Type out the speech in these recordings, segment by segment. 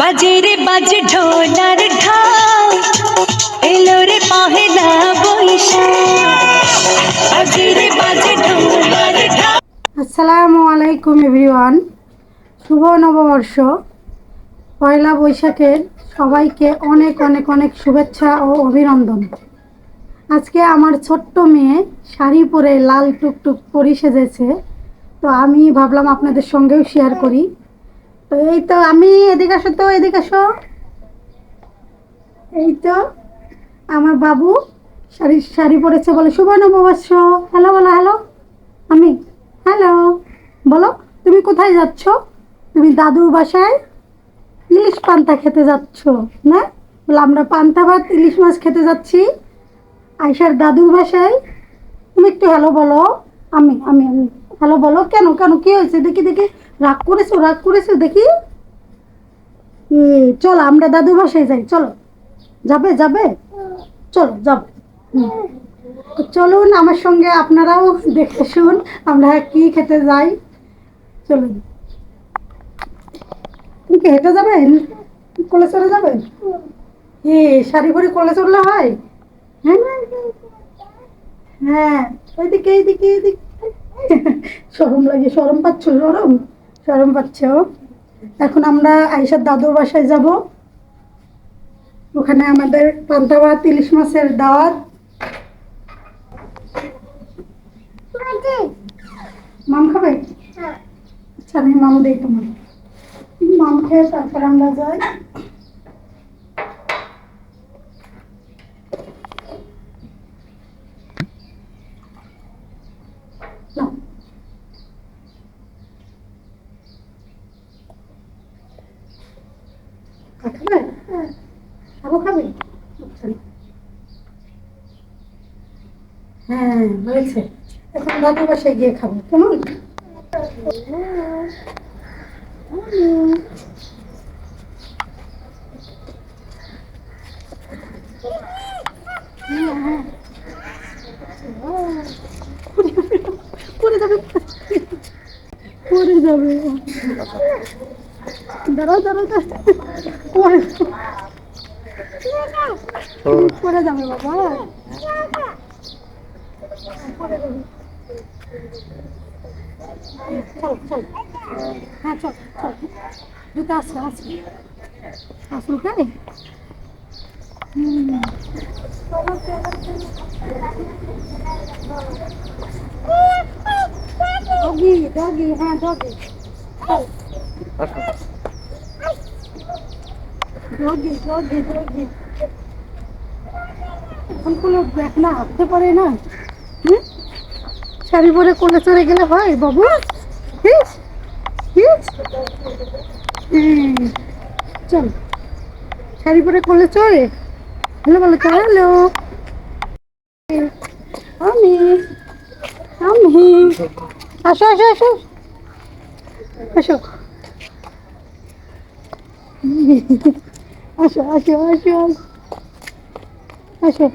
বাজে রে বাজে ঢোলার ঢাক এলো রে পহেলা আসসালামু আলাইকুম এভরিওয়ান। শুভ নববর্ষ। পয়লা বৈশাখের সবাইকে অনেক অনেক অনেক শুভেচ্ছা ও অভিনন্দন। আজকে আমার ছোট্ট মেয়ে শাড়ি পরে লাল টুকটুক পরি সেজেছে, তো আমি ভাবলাম আপনাদের সঙ্গেও শেয়ার করি। এই তো, আমি এদিকে আসো তো, এদিকে আসো। এই তো, আমার বাবু শাড়ি শাড়ি পরেছে বলে শুভ নববর্ষ হ্যালো বলো হ্যালো আমি হ্যালো বলো, তুমি কোথায় যাচ্ছ? তুমি দাদুর বাসায় ইলিশ পান্তা খেতে যাচ্ছ, না? বলে, আমরা পান্তা ভাত, ইলিশ মাছ খেতে যাচ্ছি। আয়সার দাদুর বাসায়। তুমি একটু হ্যালো বলো। আমি আমি আমি হ্যালো বলো। কেন কেন, কি হয়েছে? দেখি দেখি। রাগ করেছ রাগ করেছ দেখি? চলো, আমরা দাদু বাসায় যাই, চলো। যাবে যাবে? চলো, যাবে। চলুন, আমার সঙ্গে আপনারাও দেখে শুন, আমরা কি খেতে যাই। চলুন। কি হেঁটে যাবেন? কলে চলে যাবেন? এ, শাড়ি পরে কলে চললে হয়? হ্যাঁ? হ্যাঁ এইদিকে এইদিকে এইদিকে। সরম লাগে, সরম পাচ্ছ, সরম? সরম ও। এখন আমরা আইসার দাদুর বাসায় যাব। ওখানে আমাদের পান্তা ভাত ইলিশ মাছের দাওয়াত মাম খাবে? আচ্ছা আমি মাম দিই তোমার। মাম খেয়ে তারপর আমরা যাই নাও। আর হ্যাঁ হয়েছে গিয়ে খাব যাবে দাঁড়াও দাঁড়াও porra. Porra da minha mamãe. Tu tá assim, assim. Tá assim, Doggy, doggy, hand doggy. Oh. Doggy doggy doggy এখন কোনো না হাঁটতে পারে না? শাড়ি পরে কোলে চড়ে গেলে হয়, বাবু? চল। শাড়ি পরে কোলে চড়ে। হ্যালো, বলো হ্যালো। আমি আমি। আসো আসো আসো। আসো। আসো আসো আসো। আসো।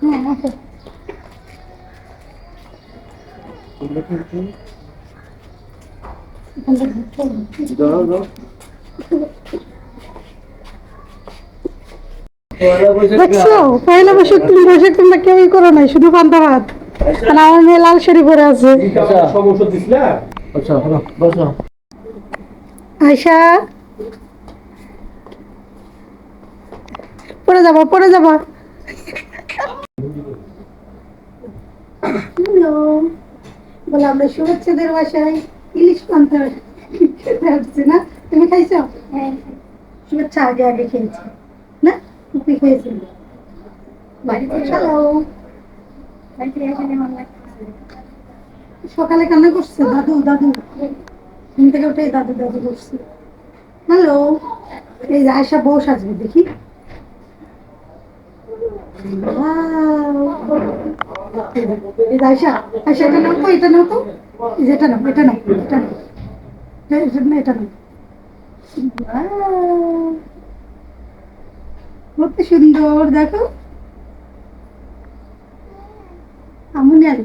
হ্যাঁ আসো। দেখছ? পয়লা বৈশাখ তুমি বৈশাখ তোমরা কেউই করো নাই শুধু পান্তা ভাত। আর আমার মেয়ে লাল শাড়ি পরে আছে। সমস্যা দিছিলে আচ্ছা বসো। আয়সা পরে যাবা পরে যাবা। হ্যালো। বলে আমরা শুভেচ্ছাদের বাসায় ইলিশ পান্তা খেতে আসছি না? তুমি খাইছো? হ্যাঁ। শুভেচ্ছা আগে আগে খেয়েছি না? তুমি খেয়েছিল? বাড়িতে হ্যালো। সকালে কান্না করছে দাদু দাদু। ঘুম থেকে উঠে দাদু দাদু করছে হ্যালো, এই আয়সা বউ সাজবে দেখি। এটা এটা এটা এটা কত সুন্দর, দেখো। আলু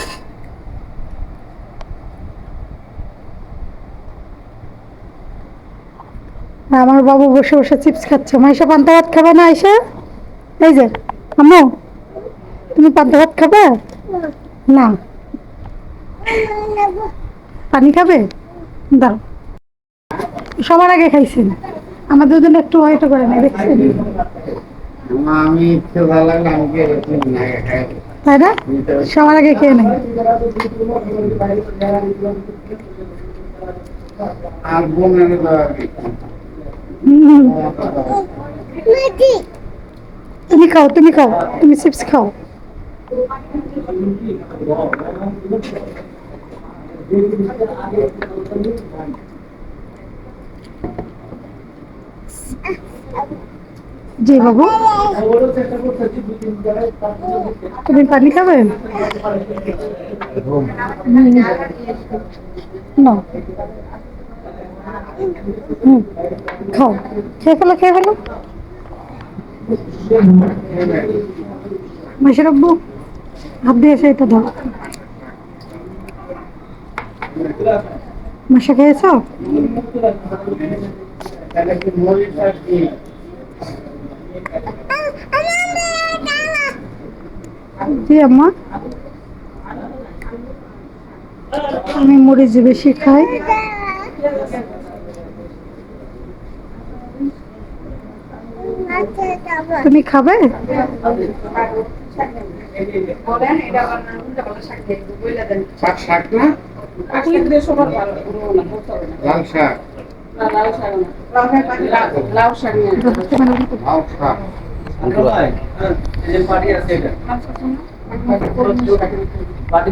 আমার বাবু বসে বসে চিপস খাচ্ছে। মাইশা পান্তা ভাত খাবে না আইসা এই যে আম্মু তুমি পান্তা ভাত খাবে? না। পানি খাবে? দাও। সবার আগে খাইছেন। আমাদের জন্য একটু হয়তো করে নাই দেখছেন? আমি তাই না? সবার আগে খেয়ে নেই আর বোনের হুম। তুমি খাও তুমি খাও তুমি চিপস খাও। জি বাবু। তুমি পানি খাবে? না। খাও, খেয়ে ফেলো খেয়ে ফেলো। মাসের হাত দিয়ে এসে এটা দাও। মাসা খেয়েছ? জি, আম্মা। আমি মরিচ বেশি খাই। তুমি খাবে? শাক শাক। না লাল শাক লাল শাক পার্টি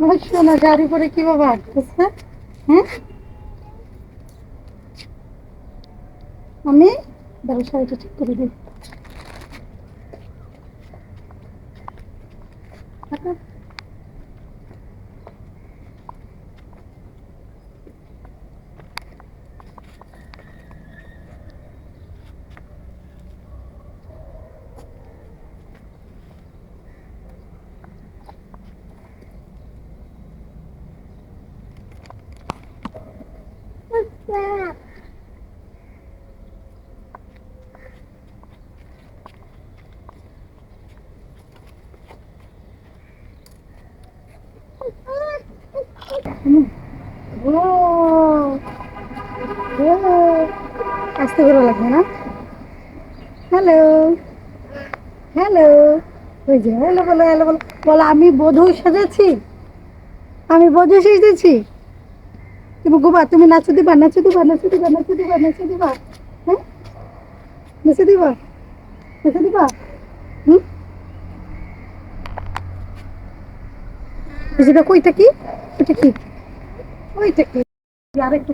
আমার সোনা গাড়ি করে কীভাবে আটকেছে হ্যাঁ আমি ব্যবসায়টা ঠিক করে দিই ও ও আসতে ভালো লাগবে না? হ্যালো হ্যালো ওই যে হ্যালো বলো হ্যালো বলো। বলো, আমি বধূ সেজেছি? আমি বধূ সেজেছি? তুমি গোবা তুমি নাচে দিবা নাচে দিবা নাচে দিবা নাচে দিবা নাচে দিবা হ্যাঁ? নাচে দিবা নাচে দিবা, হুম? যেটা কইটা কি? এটা কি? ওইটা কি আর একটু।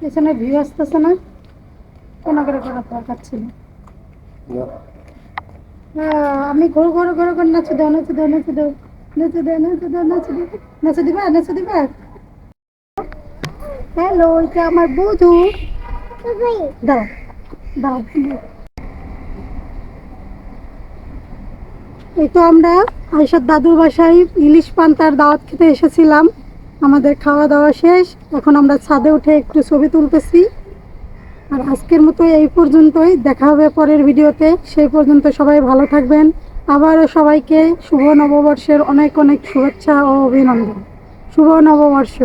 পেছনে ভিউ আসতেছে না? কেন করে করার দরকার ছিল আমি ঘুরো ঘুরো ঘুরো করে নাচে দাও নাচে দাও নাচে দাও নাচে দাও নাচে দাও নাচে দাও নাচে দিবা নাচে দিবা? হ্যালো এটা আমার বধু দাও দাও এই তো আমরা আয়সার দাদুর বাসায় ইলিশ পান্তার দাওয়াত খেতে এসেছিলাম। আমাদের খাওয়া দাওয়া শেষ। এখন আমরা ছাদে উঠে একটু ছবি তুলতেছি। আর আজকের মতো এই পর্যন্তই। দেখা হবে পরের ভিডিওতে। সেই পর্যন্ত সবাই ভালো থাকবেন। আবারও সবাইকে শুভ নববর্ষের অনেক অনেক শুভেচ্ছা ও অভিনন্দন। শুভ নববর্ষ।